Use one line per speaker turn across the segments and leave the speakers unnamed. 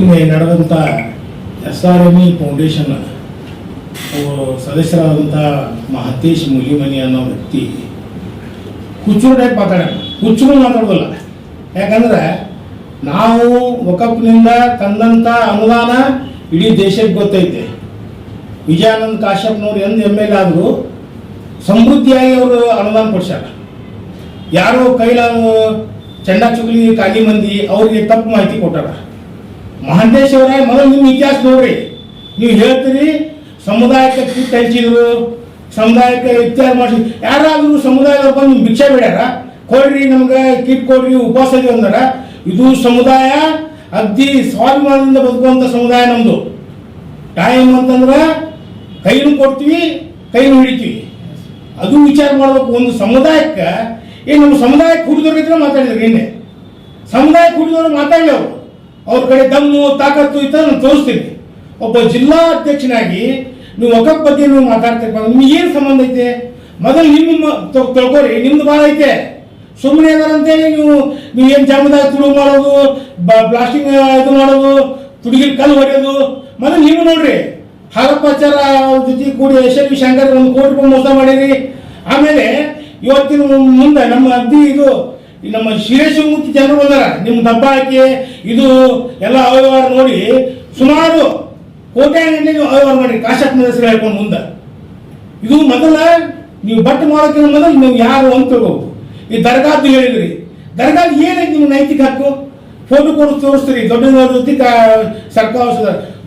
ಮೊನ್ನೆ ನಡೆದಂಥ S R M E foundation ಸದಸ್ಯರಾದಂಥ Mahatesh Mulimani ಅನ್ನೋ ವ್ಯಕ್ತಿ. ಹುಚ್ಚರು ಟೈಪ್ ಮಾತಾಡ ಹುಚ್ಚರು ಮಾತಾಡೋದಿಲ್ಲ. ಯಾಕಂದ್ರೆ ನಾವು ಒಕಪ್ನಿಂದ ತಂದಂಥ ಅನುದಾನ ಇಡೀ ದೇಶಕ್ಕೆ ಗೊತ್ತೈತೆ. ವಿಜಯಾನಂದ್ ಕಾಶ್ಯಪ್ನವ್ರು ಎಂದು ಎಂ ಎಲ್ ಆದರೂ ಸಮೃದ್ಧಿಯಾಗಿ ಅವರು ಅನುದಾನ ಕೊಡ್ಸ್ಯಾರ. ಯಾರೋ ಕೈಲ ಚಂಡ ಚುಗಲಿ ಕಾಲಿ ಮಂದಿ ಅವ್ರಿಗೆ ತಪ್ಪು ಮಾಹಿತಿ ಕೊಟ್ಟಾರ. ಮಹಾಂತೇಶ್ ಅವರೇ ಮೊದಲು ನಿಮ್ಮ ಇತಿಹಾಸ ನೋಡ್ರಿ. ನೀವು ಹೇಳ್ತೀರಿ, ಸಮುದಾಯಕ್ಕೆ ಕಿಟ್ ಹಂಚಿದ್ರು ಸಮುದಾಯಕ್ಕೆ ಇತ್ಯಾದಿ ಮಾಡಿ ಯಾರಾದರೂ ಸಮುದಾಯದವ್ರು ಬಂದು ನಿಮ್ಗೆ ಭಿಕ್ಷೆ ಬೇಡ್ಯಾರ? ಕೊಡ್ರಿ ನಮ್ಗೆ, ಕಿಟ್ ಕೊಡ್ರಿ, ಉಪವಾಸ ಅಂದಾರ. ಇದು ಸಮುದಾಯ, ಅಗ್ದಿ ಸ್ವಾಭಿಮಾನದಿಂದ ಬದುಕುವಂಥ ಸಮುದಾಯ ನಮ್ಮದು ಟೈಮ್ ಅಂತಂದ್ರೆ ಕೈನು ಕೊಡ್ತೀವಿ, ಕೈನು ಹಿಡಿತೀವಿ. ಅದು ವಿಚಾರ ಮಾಡ್ಬೇಕು. ಒಂದು ಸಮುದಾಯಕ್ಕೆ ಏನು ನಮ್ಮ ಸಮುದಾಯಕ್ಕೆ ಇದ್ರೆ ಮಾತಾಡಿದ್ರು ನಿನ್ನೆ ಸಮುದಾಯ ಕುಡಿದವ್ರು ಮಾತಾಡಿ ಅವರು. ಅವ್ರ ಕಡೆ ದಮ್ಮು, ತಾಕತ್ತು ಇತ್ತ ನಾನು ತೋರಿಸ್ತೀನಿ. ಒಬ್ಬ ಜಿಲ್ಲಾ ಅಧ್ಯಕ್ಷನಾಗಿ ನೀವು ಒಕ್ಕಪ್ ಬಗ್ಗೆ ನೀವು ಮಾತಾಡ್ತಿರ್ಪ ನಿಮ್ಗೆ ಏನು ಸಂಬಂಧ ಐತೆ? ಮೊದಲು ನಿಮ್ಮ ತಿಳ್ಕೊರಿ, ನಿಮ್ದು ಭಾಳ ಐತೆ. ಸುಮ್ಮನೆ ಅಂತೇಳಿ ನೀವು ನೀವು ಏನು ಜಾಮದಾಗ ತುಳು ಮಾಡೋದು ಬ್ಲಾಸ್ಟಿಂಗ್ ಇದು ಮಾಡೋದು ತುಡುಗಿಲ್ ಕಲ್ಲು ಹೊಡೆಯೋದು, ಮೊದಲು ನೀವು ನೋಡ್ರಿ. ಹಾಲಪ್ಪಾಚಾರ ಅವ್ರ ಜೊತೆ ಕೂಡಿ ಎಸ್ ಎಲ್ ವಿ ಶಂಕರ್ ಒಂದು ಕೋಟಿ ರೂಪಾಯಿ ಮೋಸ ಮಾಡಿರಿ. ಆಮೇಲೆ ಇವತ್ತಿನ ಮುಂದೆ ನಮ್ಮ ಅಗ್ದಿ ಇದು ಈ ನಮ್ಮ ಶಿವಮೂರ್ತಿ ಜನರು ಬಂದಾರ ನಿಮ್ಮ ದಬ್ಬಾಳಿಕೆ, ಇದು ಎಲ್ಲ ಅವ್ಯವಹಾರ ನೋಡಿ ಸುಮಾರು ಕೋಟ್ಯಾಂಗಂಟೆ ನೀವು ಅವ್ಯವಹಾರ ಮಾಡಿ ಕಾಶಪ್ಪನ ಹೆಸರು ಹೇಳ್ಕೊಂಡು ಮುಂದೆ. ಇದು ಮೊದಲ ನೀವು ಬಟ್ ಮಾಡೋಕ್ಕಿಂತ ಮೊದಲು ನೀವು ಯಾರು ಅಂತ ತಿಳ್ಕೋಬೇಕು. ಈ ದರ್ಗಾದ್ದು ಹೇಳಿದ್ರಿ. ದರ್ಗಾದ್ ಏನೈತಿ ನಿಮ್ಮ ನೈತಿಕ ಹಕ್ಕು, ಫೋಟೋ ಕೊಡು ತೋರಿಸ್ತೀರಿ. ದೊಡ್ಡನವ್ರ ಜೊತೆ ಸರ್ಕಾರ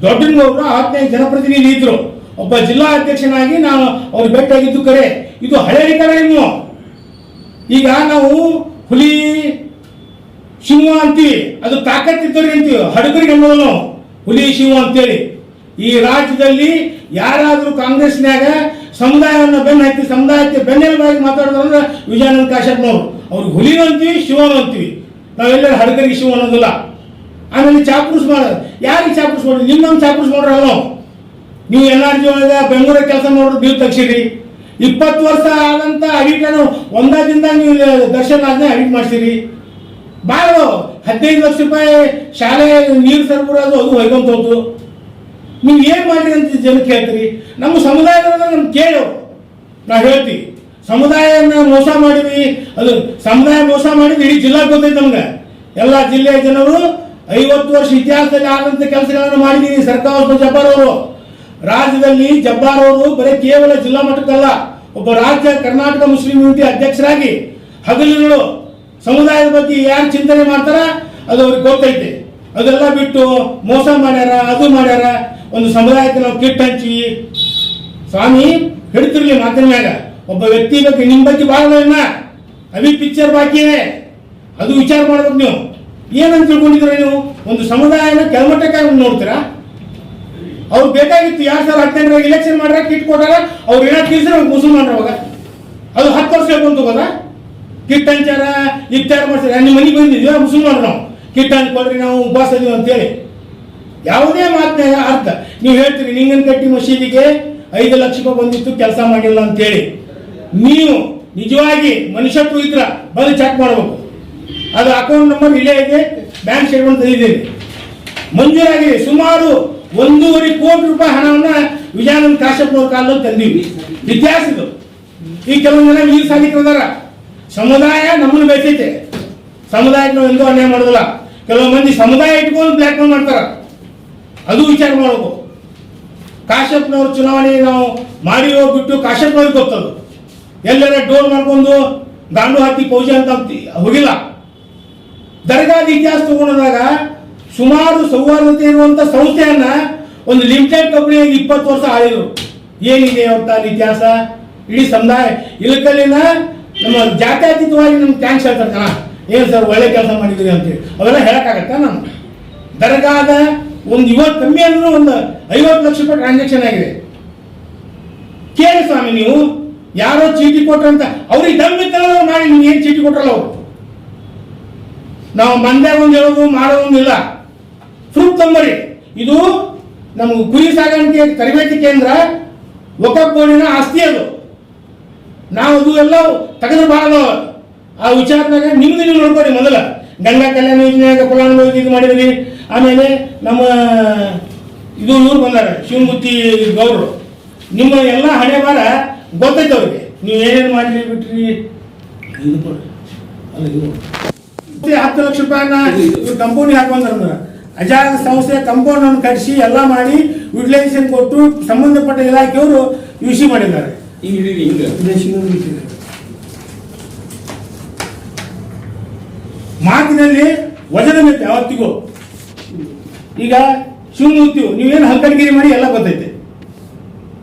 ದೊಡ್ಡನವರು ಹದಿನೈದು ಜನಪ್ರತಿನಿಧಿ ಇದ್ರು. ಒಬ್ಬ ಜಿಲ್ಲಾ ಅಧ್ಯಕ್ಷನಾಗಿ ನಾನು ಅವ್ರು ಭೇಟಿಯಾಗಿದ್ದು ಕರೆ. ಇದು ಹಳೆ ಕರೆ ಇನ್ನು. ಈಗ ನಾವು ಹುಲಿ ಶಿವ ಅಂತೀವಿ. ಅದು ತಾಕತ್ತಿದ್ದವ್ರಿಗೆ ಅಂತೀವಿ. ಹಡಗರಿಗೆ ಅನ್ನೋದು ನಾವು. ಹುಲಿ ಶಿವ ಅಂತೇಳಿ. ಈ ರಾಜ್ಯದಲ್ಲಿ ಯಾರಾದರೂ ಕಾಂಗ್ರೆಸ್ನಾಗ ಸಮುದಾಯವನ್ನು ಬೆನ್ನ ಹಾಕಿ, ಸಮುದಾಯಕ್ಕೆ ಬೆನ್ನೆಲುಬಾಗಿ ಮಾತಾಡಿದ್ರು ಅಂದ್ರೆ ವಿಜಯಾನಂದ ಕಾಶ್ಯಪ್ನವ್ರು ಅವ್ರು. ಹುಲಿನೂ ಅಂತೀವಿ ಶಿವನು ಅಂತೀವಿ. ನಾವೆಲ್ಲರೂ ಹಡಗರಿಗೆ ಶಿವ ಅನ್ನೋದಿಲ್ಲ. ಆಮೇಲೆ ಚಾಪುರುಸ್ ಮಾಡೋದು ಯಾರಿಗೆ ಚಾಪುರುಸ್ ಮಾಡೋದು? ನಿಮ್ಮನ್ನು ಚಾಪುರುಸ್ ಮಾಡ್ರಲ್ಲ ನಾವು. ನೀವು ಎನ್ ಆರ್ ಜಿ ಒಳಗೆ ಬೆಂಗಳೂರಿಗೆ ಕೆಲಸ ಮಾಡೋದು ಬಿಲ್ ತೆಗ್ಸಿರಿ. ಇಪ್ಪತ್ತು ವರ್ಷ ಆದಂತ ಅಡಿಟನ್ನು ಒಂದೇ ದಿನದಾಗ ನೀವು ದರ್ಶನ ಆದ್ಮೇಲೆ ಅಡಿಟ್ ಮಾಡ್ತೀರಿ ಭಾಳ ಹದಿನೈದು ಲಕ್ಷ ರೂಪಾಯಿ ಶಾಲೆ ನೀರು ಸರಬರಾಜು ಅದು ಹೊಯ್ಕೊಂತ ಹೋತು. ನೀವು ಏನು ಮಾಡ್ರಿ ಅಂತ ಜನಕ್ಕೆ ಹೇಳ್ತೀರಿ ನಮ್ಮ ಸಮುದಾಯದ ನಮ್ಗೆ ಕೇಳು. ನಾ ಹೇಳ್ತಿ, ಸಮುದಾಯನ ಮೋಸ ಮಾಡಿದ್ವಿ ಅದು ಸಮುದಾಯ ಮೋಸ ಮಾಡಿದ್ವಿ ಇಡೀ ಜಿಲ್ಲಾ ಗೊತ್ತೈತೆ ನಮ್ಗೆ. ಎಲ್ಲ ಜಿಲ್ಲೆಯ ಜನರು ಐವತ್ತು ವರ್ಷ ಇತಿಹಾಸದಲ್ಲಿ ಆದಂತ ಕೆಲಸಗಳನ್ನು ಮಾಡಿದ್ದೀವಿ ಸರ್ಕಾರ ಜಬ್ಬಾರ್ ಅವರು ರಾಜ್ಯದಲ್ಲಿ ಜಬ್ಬಾರ್ ಅವರು ಬರೀ ಕೇವಲ ಜಿಲ್ಲಾ ಮಟ್ಟಕ್ಕಲ್ಲ. ಒಬ್ಬ ರಾಜ್ಯ ಕರ್ನಾಟಕ ಮುಸ್ಲಿಂ ಯೂನಿಟಿ ಅಧ್ಯಕ್ಷರಾಗಿ ಹಗಲಿರುಳು ಸಮುದಾಯದ ಬಗ್ಗೆ ಯಾರು ಚಿಂತನೆ ಮಾಡ್ತಾರ, ಅದು ಅವ್ರಿಗೆ ಗೊತ್ತೈತೆ. ಅದೆಲ್ಲ ಬಿಟ್ಟು ಮೋಸ ಮಾಡ್ಯಾರ, ಅದು ಮಾಡ್ಯಾರ, ಒಂದು ಸಮುದಾಯಕ್ಕೆ ನಾವು ಕಿಟ್ ಹಂಚಿ. ಸ್ವಾಮಿ ಹೇಳ್ತಿರ್ಲಿ ಮಾತಿನ ಒಬ್ಬ ವ್ಯಕ್ತಿ ಬಗ್ಗೆ ನಿಮ್ಮ ಬಗ್ಗೆ ಭಾಳ ಇನ್ನ ಅವಿ ಪಿಕ್ಚರ್ ಬಾಕಿ ಇದೆ. ಅದು ವಿಚಾರ ಮಾಡ್ಬೇಕು ನೀವು. ಏನಂತ ತಿಳ್ಕೊಂಡಿದ್ರೆ ನೀವು? ಒಂದು ಸಮುದಾಯನ ಕೆಲಮಟ್ಟಕ್ಕಾಗಿ ನೋಡ್ತೀರಾ? ಅವ್ರು ಬೇಕಾಗಿತ್ತು ಯಾರು ಸಾವಿರದ ಹದಿನೆಂಟರಾಗ ಇಲೆಕ್ಷನ್ ಮಾಡ್ರ, ಕಿಟ್ ಕೊಟ್ಟಾರ ಅವ್ರು ಏನೋ ಅವ್ರು ಮುಸಲ್ಮಾನ್ರ ಅವಾಗ. ಅದು ಹತ್ತು ವರ್ಷ ಹೇಳ್ಕೊಂತ ಹೋಗೋದ ಕಿಟ್ ಹಂಚಾರ ಇತ್ಯಾರ ಮಾಡ್ತಾರೆ ನಿಮ್ಮ ಮನೆಗೆ ಬಂದಿದ್ವಿ ಮುಸಲ್ಮಾನ್ರು ನಾವು? ಕಿಟ್ ಹಂಚ್ಕೊಳ್ರಿ ನಾವು, ಉಪವಾಸ ಇದೀವಿ ಅಂತೇಳಿ. ಯಾವುದೇ ಮಾತಿನ ಅರ್ಥ. ನೀವು ಹೇಳ್ತೀರಿ, ನಿಂಗನ್ ಕಟ್ಟಿ ಮಸೀದಿಗೆ ಐದು ಲಕ್ಷ ರೂಪಾಯಿ ಬಂದಿತ್ತು, ಕೆಲಸ ಮಾಡಿಲ್ಲ ಅಂತೇಳಿ. ನೀವು ನಿಜವಾಗಿ ಮನುಷ್ಯತ್ವ ಇದ್ರ, ಬಂದು ಚೆಕ್ ಮಾಡಬೇಕು. ಅದು ಅಕೌಂಟ್ ನಂಬರ್ ಇಲ್ಲೇ ಇದೆ ಬ್ಯಾಂಕ್ ಸ್ಟೇಟ್ಮೆಂಟ್ ತಂದಿದ್ದೀನಿ ಮಂಜೂರಾಗಿದೆ. ಸುಮಾರು ಒಂದೂವರೆ ಕೋಟಿ ರೂಪಾಯಿ ಹಣವನ್ನ ವಿಜಯಾನಂದ ಕಾಶ್ಯಪ್ನವ್ರ ಕಾಲದಲ್ಲಿ ತಂದೀವಿ ಇದು ಈ ಕೆಲವೊಂದು ಜನ ವೀರ ಸಾಧಿಕರದಾರ ಸಮುದಾಯ ನಮ್ಮನ್ನು ಬೇಕೈತೆ ಸಮುದಾಯಕ್ಕೆ ನಾವು ಎಂದೂ ಅನ್ಯಾಯ ಮಾಡೋದಿಲ್ಲ. ಕೆಲವು ಮಂದಿ ಸಮುದಾಯ ಇಟ್ಕೊಂಡು ಬ್ಲ್ಯಾಕ್ ಮೇಲ್ ಮಾಡ್ತಾರ. ಅದು ವಿಚಾರ ಮಾಡಬೇಕು. ಕಾಶ್ಯಪ್ನವ್ರ ಚುನಾವಣೆ ನಾವು ಮಾಡಿ ಹೋಗ್ಬಿಟ್ಟು ಕಾಶ್ಯಪ್ನವ್ರಿಗೆ ಗೊತ್ತದು. ಎಲ್ಲರ ಡೋರ್ ಮಾಡ್ಕೊಂಡು ದಾಂಡು ಹಾಕಿ ಪೌಜೆ ಅಂತಿ- ಹೋಗಿಲ್ಲ. ದರ್ಗಾದ ಇತಿಹಾಸ ತಗೊಂಡಾಗ ಸುಮಾರು ಸೌಹಾರ್ದತೆ ಇರುವಂತ ಸಂಸ್ಥೆಯನ್ನ ಒಂದು ಲಿಮಿಟೆಡ್ ಕಂಪನಿಯಾಗಿ ಇಪ್ಪತ್ತು ವರ್ಷ ಆಳಿದ್ರು. ಏನಿದೆ ಅಂತ ಇತಿಹಾಸ? ಇಡೀ ಸಮುದಾಯ. ಇಳಕಲ್ಲಿನ ನಮ್ಮ ಜಾತ್ಯಾತೀತವಾಗಿ ನಮ್ಗೆ ಥ್ಯಾಂಕ್ಸ್ ಹೇಳ್ತಾರೆ ಏನು ಸರ್ ಒಳ್ಳೆ ಕೆಲಸ ಮಾಡಿದ್ರಿ ಅಂತೇಳಿ. ಅವೆಲ್ಲ ಹೇಳಕ್ಕಾಗತ್ತಾ ನಾನು ದರ್ಗಾದ ಒಂದು ಇವತ್ತು ಕಮ್ಮಿ ಅಂದ್ರೂ ಒಂದು ಐವತ್ತು ಲಕ್ಷ ರೂಪಾಯಿ ಟ್ರಾನ್ಸಾಕ್ಷನ್ ಆಗಿದೆ. ಕೇಳಿ ಸ್ವಾಮಿ ನೀವು, ಯಾರೋ ಚೀಟಿ ಕೊಟ್ರಂತ ಅವ್ರಿಗೆ ದಮ್ಮಿತ್ತ ಮಾಡಿ ನೀವು ಏನು ಚೀಟಿ ಕೊಟ್ರಲ್ಲ ಅವರು? ನಾವು ಮಂದ್ಯಾಗ ಒಂದು ಹೇಳೋದು ಮಾಡೋದೊಂದಿಲ್ಲ ಪ್ರೂಫ್ ತಂಬರಿ. ಇದು ನಮ್ಗೆ ಕುರಿ ಸಾಗಾಣಿಕೆ ತರಬೇತಿ ಕೇಂದ್ರ ಒಕ್ಕೋಣಿನ ಆಸ್ತಿ ಅದು. ನಾವು ಅದು ಎಲ್ಲ ತೆಗೆದು ಬಾಳದ. ಆ ವಿಚಾರದಾಗ ನಿಮ್ದು ನೀವು ನೋಡ್ಕೊಡಿ ಮೊದಲ. ಗಂಗಾ ಕಲ್ಯಾಣ ಯೋಜನೆಯಾಗ ಫಲಾನುಭವಿಗೆ ಇದು ಮಾಡಿದ್ರಿ. ಆಮೇಲೆ ನಮ್ಮ ಇದು ಊರು ಬಂದಾರ ಶಿವಮೂರ್ತಿ ಗೌರವರು ನಿಮ್ಮ ಎಲ್ಲ ಹಣೆ ಬಾರ ಗೊತ್ತೈತೆ ಅವ್ರಿಗೆ. ನೀವು ಏನೇನು ಮಾಡಿ ಬಿಟ್ರಿ? ಇದು ಅಲ್ಲ ಹತ್ತು ಲಕ್ಷ ರೂಪಾಯಿನ ಕಂಪೌಂಡಿಗೆ ಹಾಕೊಂಡ್ರ ಅಜಾದ ಸಂಸ್ಥೆ ಕಂಪೌಂಡ್ ಅನ್ನು ಕಟ್ಟಿಸಿ ಎಲ್ಲ ಮಾಡಿ ಯುಟಿಲೈಸೇಷನ್ ಕೊಟ್ಟು ಸಂಬಂಧಪಟ್ಟ ಇಲಾಖೆಯವರು ಯುಸಿ ಮಾಡಿದ್ದಾರೆ.
ಹಿಂಗ್ ಹಿಡೀರಿ ಹಿಂಗ.
ಮಾತಿನಲ್ಲಿ ವಜನ ಬೇಕು ಯಾವತ್ತಿಗೂ ಈಗ ಶಿವಮೂರ್ತಿಯು ನೀವೇನು ಹಲ್ಕಡ್ಗಿರಿ ಮಾಡಿ ಎಲ್ಲ ಗೊತ್ತೈತೆ.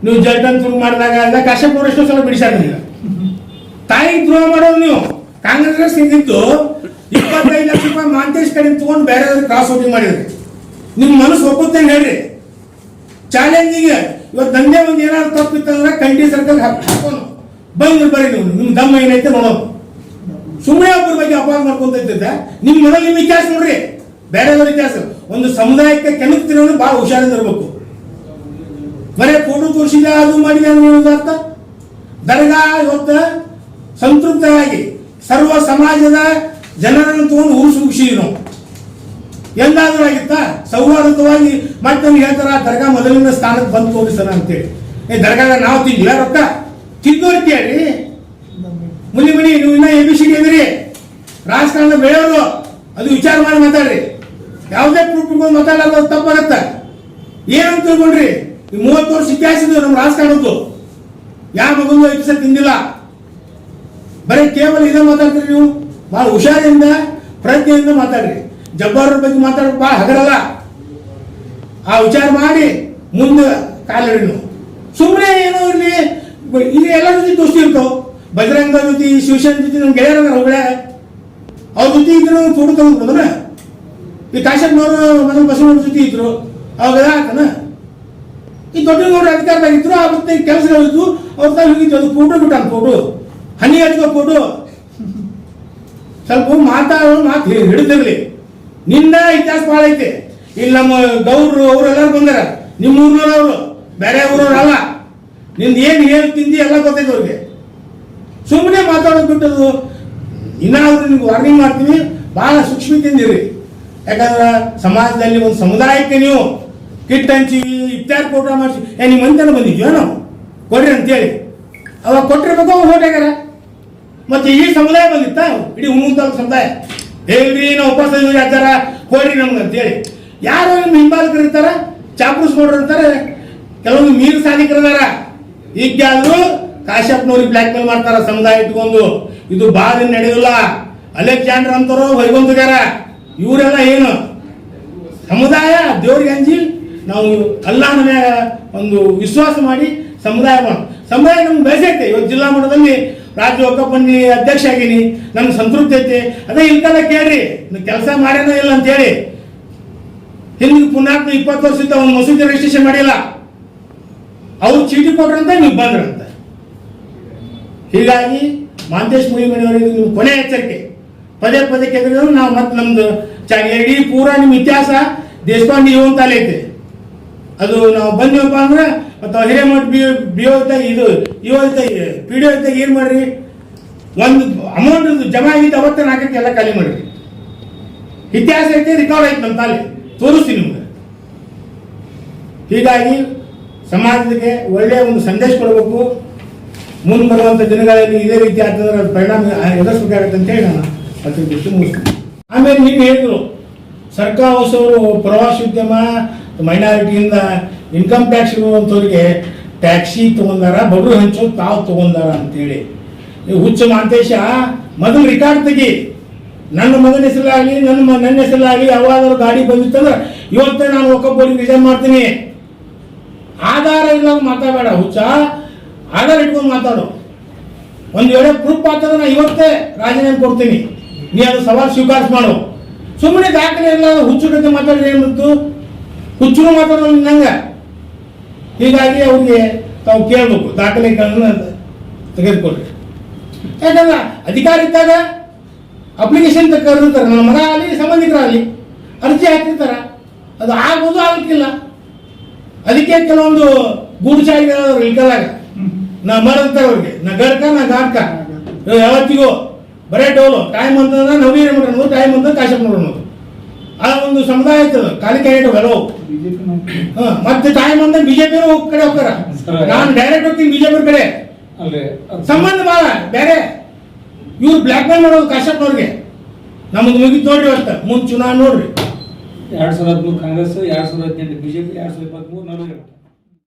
ನೀವು ಜಲ್ಟನ್ ತುರು ಮಾಡಿದಾಗ ಕಷ್ಟ ಕಾಶ್ಯಪ್ ಎಷ್ಟೋ ಸಲ ಬಿಡಿಸ್ಯಾರ ಈಗ ತಾಯಿ ದ್ರೋಹ ಮಾಡೋದು ನೀವು. ಕಾಂಗ್ರೆಸ್ ಇದ್ದಿದ್ದು ಇಪ್ಪತ್ತೈದು ಲಕ್ಷ ರೂಪಾಯಿ ಮಾಂತೇಶ್ ಕಡೆ ತಗೊಂಡು ಬೇರೆ ಕ್ರಾಸ್ ವೋಟಿಂಗ್ ಮಾಡಿದ್ರಿ ನಿಮ್ ಮನಸ್ಸು ಒಪ್ಪುತ್ತೆ ಹೇಳ್ರಿ. ಚಾಲೆಂಜಿಗೆ ಇವತ್ತು ದಂಧೆ ಒಂದು ಏನಾದ್ರು ತಪ್ಪಿತ್ತಂದ್ರೆ ಕಂಟಿ ಸರ್ಕಲ್ ಹಾಕೋನು. ಬರ್ರಿ ನೀವು. ನಿಮ್ ದಮ್ಮ ಏನೈತೆ ನೋಡೋದು. ಸುಮ್ಮನೆ ಒಬ್ಬರ ಬಗ್ಗೆ ಅಪಾಯ ಮಾಡ್ಕೊಂತ ನಿಮ್ ಮನೇಲಿ ನಿಮ್ ಇತಿಹಾಸ ನೋಡ್ರಿ. ಬೇರೆದವ್ರ ಇತಿಹಾಸ. ಒಂದು ಸಮುದಾಯಕ್ಕೆ ಕೆಣಕ್ತಿರೋನು ಬಹಳ ಹುಷಾರಿಂದ ಇರಬೇಕು. ಬರೇ ಫೋಟೋ ತೋರಿಸಿದ ಅದು ಮಾಡಿದೆ ಅನ್ನೋದು ಅರ್ಥ. ದರ್ಗಾ ಇವತ್ತು ಸಂತೃಪ್ತರಾಗಿ ಸರ್ವ ಸಮಾಜದ ಜನರನ್ನು ತಗೊಂಡು ಊರು ಸುಗಿಸಿದ್ವಿ ನಾವು ಎಲ್ಲಾದ್ರೂ ಆಗಿತ್ತಾ? ಸೌಹಾರ್ದವಾಗಿ ಮತ್ತೆ ನಮ್ಗೆ ಹೇಳ್ತಾರ, ದರ್ಗಾ ಮೊದಲಿನ ಸ್ಥಾನಕ್ಕೆ ಬಂದು ತೋರಿಸೋಣ ಅಂತೇಳಿ. ಏ ದರ್ಗಾಗ ನಾವು ತಿಂದಿಲ್ಲ ರೊಕ್ಕ? ತಿಂದೋರ್ ಕೇಳಿ. ಮುನಿ ಮನಿ, ನೀವು ಇನ್ನ ಎ ಬಿ ಸಿ ಇದ್ರಿ ರಾಜಕಾರಣ ಬೆಳೆಯೋರು ಅದು ವಿಚಾರ ಮಾಡಿ ಮಾತಾಡ್ರಿ. ಯಾವುದೇ ಪ್ರೂಫ್ ಮಾತಾಡಲ್ಲ, ಅದು ತಪ್ಪಾಗತ್ತ. ಏನಂತ ತಿಳ್ಕೊಂಡ್ರಿ? ಮೂವತ್ತು ವರ್ಷ ಇತಿಹಾಸ ನಮ್ಮ ರಾಜಕಾರಣದ್ದು. ಯಾವ ಮಗಂದು ಐದು ತಿಂದಿಲ್ಲ. ಬರೀ ಕೇವಲ ಇದೇ ಮಾತಾಡ್ತೀರಿ ನೀವು? ಭಾಳ ಹುಷಾರಿಂದ ಪ್ರಜ್ಞೆಯಿಂದ ಮಾತಾಡ್ರಿ. ಜಬ್ಬಾರ್ ಬಗ್ಗೆ ಮಾತಾಡೋದು ಬಹಳ ಹಗರಲ್ಲ? ಆ ವಿಚಾರ ಮಾಡಿ, ಮುಂದೆ ಕಾಲಿಡಿ ನೀವು. ಸುಮ್ಮನೆ ಏನೋ ಇಲ್ಲಿ ಇಲ್ಲಿ ಎಲ್ಲ ಜೊತೆ ದೋಸ್ತಿ ಇರ್ತವೆ. ಬಜರಂಗ ಜೊತೆ, ಶಿವಸೇನ ಜೊತೆ ನಮ್ಮ ಗೆಳೆಯರ ಹೊಗಳೇ ಅವ್ರ ಜೊತೆ ಇದ್ರು ಫೋಟೋ ತಗೊಂಡ್ಬೋದನ ಈ ಕಾಶಪ್ಪನವರು ಮೊದಲು ಬಸವಣ್ಣ ಜೊತೆ ಇದ್ರು. ಅವಾಗ ಹಾಕನ ಈ ದೊಡ್ಡ ಅಧಿಕಾರದಾಗಿದ್ರು, ಆ ಮತ್ತೆ ಕೆಲಸಗಳಿದ್ದು ಅವ್ರ ತಾವು ಹೋಗಿದ್ದು ಅದು ಫೋಟೋ ಬಿಟ್ಟಾನ ಫೋಟೋ ಹನಿ ಹಚ್ಕೋ ಫೋಟೋ ಸ್ವಲ್ಪ ಮಾತಾಡೋ ಮಾತು ಹಿಡಿದಿರ್ಲಿ ನಿಂದ ಇತಿಹಾಸ ಭಾಳ ಐತೆ. ಇಲ್ಲಿ ನಮ್ಮ ಗೌಡ್ರು, ಅವರೆಲ್ಲರೂ ಬಂದಾರ. ನಿಮ್ಮ ಊರ್ನವ್ರು ಬೇರೆ ಊರವ್ರು ಅಲ್ಲ. ನಿಂದ ಏನು ಏನು ತಿಂದಿ ಎಲ್ಲ ಗೊತ್ತೈತೆ ಅವ್ರಿಗೆ. ಸುಮ್ಮನೆ ಮಾತಾಡೋದು ಬಿಟ್ಟದು ಇನ್ನಾದ್ರೂ ನಿಮ್ಗೆ ವಾರ್ನಿಂಗ್ ಮಾಡ್ತೀನಿ. ಭಾಳ ಸೂಕ್ಷ್ಮ ತಿಂದಿರಿ ಯಾಕಂದ್ರೆ ಸಮಾಜದಲ್ಲಿ ಒಂದು ಸಮುದಾಯಕ್ಕೆ ನೀವು ಕಿಟ್ ಹಂಚಿವಿ ಇತ್ಯಾದಿ ಪ್ರೋಗ್ರಾಮ್ ಮಾಡಿಸಿ. ಏ ನಿಮ್ಮ ಮಂತನ ಬಂದಿದ್ಯೋ? ನಾವು ಕೊಡ್ರಿ ಅಂತೇಳಿ. ಅವಾಗ ಕೊಟ್ಟಿರ್ಬೇಕು ಅವ್ರು ಮತ್ತೆ ಈ ಸಮುದಾಯ ಬಂದಿತ್ತ? ಇಡೀ ತಾಲೂಕು ಸಮುದಾಯ. ಹೇಳ್ರಿ ನಾವು ಉಪವಾಸ ಇದ್ದೀವಿ ಆಚಾರ ಕೊಡ್ರಿ ನಮ್ಗೆ ಅಂತೇಳಿ. ಯಾರು ನಿಮ್ಮ ಹಿಂಬಾಲಕರು ಇರ್ತಾರ ಚಾಪ್ರೂಸ್ ನೋಡ್ರಿ ಇರ್ತಾರೆ. ಕೆಲವೊಂದು ಮೀನು ಸಾಧಿಕರದಾರ ಈಗ ಆದ್ರೂ ಕಾಶ್ಯಪ್ನವ್ರಿಗೆ ಮೇಲ್ ಮಾಡ್ತಾರ, ಸಮುದಾಯ ಇಟ್ಕೊಂಡು. ಇದು ಭಾಳ ನಡೆಯಲ್ಲ. ಅಲೆಕ್ಸಾಂಡರ್ ಅಂತಾರ ವೈಭವಂತಗಾರ ಇವರೆಲ್ಲ ಏನು? ಸಮುದಾಯ, ದೇವ್ರಿಗೆ ಅಂಜಿ, ನಾವು ಅಲ್ಲಾಹನ ಒಂದು ವಿಶ್ವಾಸ ಮಾಡಿ ಸಮುದಾಯ ಮಾಡ ಸಮುದಾಯ ನಮ್ಗೆ ಬೆಳೆಸೈತೆ. ಇವತ್ತು ಜಿಲ್ಲಾ ಮಟ್ಟದಲ್ಲಿ ರಾಜ್ಯ ಒಕ್ಕಪ್ಪನಿ ಅಧ್ಯಕ್ಷ ಆಗೀನಿ ನನ್ಗೆ ಸಂತೃಪ್ತಿ ಐತಿ. ಅದೇ ಇಂಥದ ಕೇಳ್ರಿ ಕೆಲಸ ಮಾಡ್ಯಾನೋ ಇಲ್ಲ ಅಂತೇಳಿ ಹಿಂದಿನ ಪುನಾತ್ಮ ಇಪ್ಪತ್ತು ವರ್ಷದಿಂದ ಅವ್ನು ಮಸೂದೆ ರಿಜಿಸ್ಟ್ರೇಷನ್ ಮಾಡಿಲ್ಲ. ಅವ್ರು ಚೀಟಿ ಕೊಟ್ರಂತ ನೀವು ಬಂದ್ರಂತ. ಹೀಗಾಗಿ ಮಾಂತೇಶ್ ಮುಗಿಮನೆಯವರಿಗೆ ನೀವು ಕೊನೆ ಎಚ್ಚರಿಕೆ. ಪದೇ ಪದೇ ಕೇಳಿದ್ರು ನಾವು ಮತ್ತೆ ನಮ್ದು ಇಡೀ ಪೂರಾ ನಿಮ್ಮ ಇತಿಹಾಸ ದೇಶಪಾಂಡೆ ಇವು ಅಂತ ಐತೆ. ಅದು ನಾವು ಬಂದಿವಪ್ಪ ಅಂದ್ರೆ ಮತ್ತೆ ಹಿರೇಮಠ ಬಿ ಬಿ ಇದು ಇವ ಪಿ ಡಿ ಇದ್ದಾಗ ಏನು ಮಾಡ್ರಿ? ಒಂದು ಅಮೌಂಟ್ ಜಮಾ ಆಗಿದ್ದು ಅವತ್ತೇ ನಾಲ್ಕಕ್ಕೆ ಎಲ್ಲ ಖಾಲಿ ಮಾಡ್ರಿ. ಇತಿಹಾಸ ಐತೆ ರಿಕಾರ್ಡ್ ಐತೆ ನಮ್ಮ ತಾಲೆ. ತೋರಿಸ್ತೀನಿ ನಿಮ್ಗೆ. ಹೀಗಾಗಿ ಸಮಾಜಕ್ಕೆ ಒಳ್ಳೆಯ ಒಂದು ಸಂದೇಶ ಕೊಡಬೇಕು. ಮುಂದೆ ಬರುವಂಥ ದಿನಗಳಲ್ಲಿ ಇದೇ ರೀತಿ ಆಗ್ತದ್ರೆ ಅದು ಪರಿಣಾಮ ಎದುರಿಸಬೇಕಾಗತ್ತೆ ಅಂತ ಹೇಳಿ ನಾನು ಅದಕ್ಕೆ ಬಿಟ್ಟು ಮುಗಿಸ್ತೀನಿ. ಆಮೇಲೆ ನೀವು ಹೇಳಿದ್ರು, ಸರ್ಕಾರ ಹೊಸವರು ಪ್ರವಾಸೋದ್ಯಮ ಮೈನಾರಿಟಿಯಿಂದ ಇನ್ಕಮ್ ಟ್ಯಾಕ್ಸ್ ಇರುವಂಥವ್ರಿಗೆ ಟ್ಯಾಕ್ಸಿ ತಗೊಂಡಾರ ಬಬ್ರು ಹಂಚು ತಾವು ತಗೊಂಡಾರ ಅಂತೇಳಿ. ಹುಚ್ಚ ಮಾಂತೇಶ, ಮೊದಲು ರಿಕಾರ್ಡ್ ತೆಗಿ. ನನ್ನ ಮಗನ ಹೆಸರಾಗಲಿ ನನ್ನ ನನ್ನ ಹೆಸರಾಗಲಿ ಯಾವಾಗಾದ್ರೂ ಗಾಡಿ ಬಂದಿತ್ತಂದ್ರೆ ಇವತ್ತೇ ನಾನು ಒಕ್ಕಬೋಡಿ ರಿಸೈನ್ ಮಾಡ್ತೀನಿ. ಆಧಾರ ಇಲ್ಲ ಮಾತಾಡಬೇಡ ಹುಚ್ಚ. ಆಧಾರ ಇಟ್ಕೊಂಡು ಮಾತಾಡು. ಒಂದು ವೇಳೆ ಪ್ರೂಫ್ ಆಗ್ತದೆ, ನಾ ಇವತ್ತೇ ರಾಜೀನಾಮೆ ಕೊಡ್ತೀನಿ. ನೀ ಅದು ಸವಾಲು ಸ್ವೀಕಾರ ಮಾಡು. ಸುಮ್ಮನೆ ದಾಖಲೆ ಇಲ್ಲ ಹುಚ್ಚು ಜೊತೆ ಮಾತಾಡಿದ್ರೆ ಏನ್ ಬಂತು? ಹುಚ್ಚು ಮಾತಾಡೋ ನಂಗೆ ಹೀಗಾಗಿ ಅವ್ರಿಗೆ ತಾವು ಕೇಳಬೇಕು ದಾಖಲೆಗಳನ್ನ ತೆಗೆದುಕೊಳ್ಳಿ. ಯಾಕಂದ್ರೆ ಅಧಿಕಾರ ಇದ್ದಾಗ ಅಪ್ಲಿಕೇಶನ್ ಕರೆದಿರ್ತಾರೆ ನನ್ನ ಮಗ ಆಗಲಿ ಸಂಬಂಧಿಕರಾಗಲಿ ಅರ್ಜಿ ಹಾಕಿರ್ತಾರೆ. ಅದು ಆಗೋದು ಆಗಕ್ಕಿಲ್ಲ. ಅದಕ್ಕೆ ಕೆಲವೊಂದು ಗೂಢಚಾರಿಗಳು ಇಳ್ಕಲಾಗ ನಾ ಮರಂತಾರೆ ಅವ್ರಿಗೆ ನಾ ಗಡ್ಕ ನಾ ಗಾಡ್ಕ. ಯಾವತ್ತಿಗೋ ಬರೇ ಡೋಲು. ಟೈಮ್ ಅಂತಂದ್ರೆ ನವೀನ ಮಾಡೋಣ ಟೈಮ್ ಅಂತ ಕಾಶಪ್ಪ ಮಾಡೋದು ಆ ಒಂದು ಸಮುದಾಯ ಐತದ ಕಾಲಿಕೆ ಹ, ಮತ್ತೆ ಟೈಮ್ ಅಂದ್ರೆ ಬಿಜೆಪಿ ಕಡೆ ಹೋಗ್ತಾರ. ನಾನು ಡೈರೆಕ್ಟ್ ಹೋಗ್ತೀನಿ ಬಿಜೆಪಿ ಕಡೆ. ಸಂಬಂಧ ಬಾಳ ಬೇರೆ. ಇವ್ರು ಬ್ಲ್ಯಾಕ್ ಮೇಲ್ ಮಾಡೋದು ಕಾಶ್ಯಪ್ನವ್ರಿಗೆ ನಮ್ದು ಮುಗಿದ್ ನೋಡ್ರಿ ಅಂತ ಮುಂದೆ ಚುನಾವಣೆ ನೋಡ್ರಿ.
ಎರಡ್ ಸಾವಿರದ ಹದಿಮೂರು ಕಾಂಗ್ರೆಸ್ ಎರಡ್ ಸಾವಿರದ ಹದಿನೆಂಟು ಬಿಜೆಪಿ ಎರಡ್ ಸಾವಿರದ ಇಪ್ಪತ್ಮೂರು ನಡುವೆ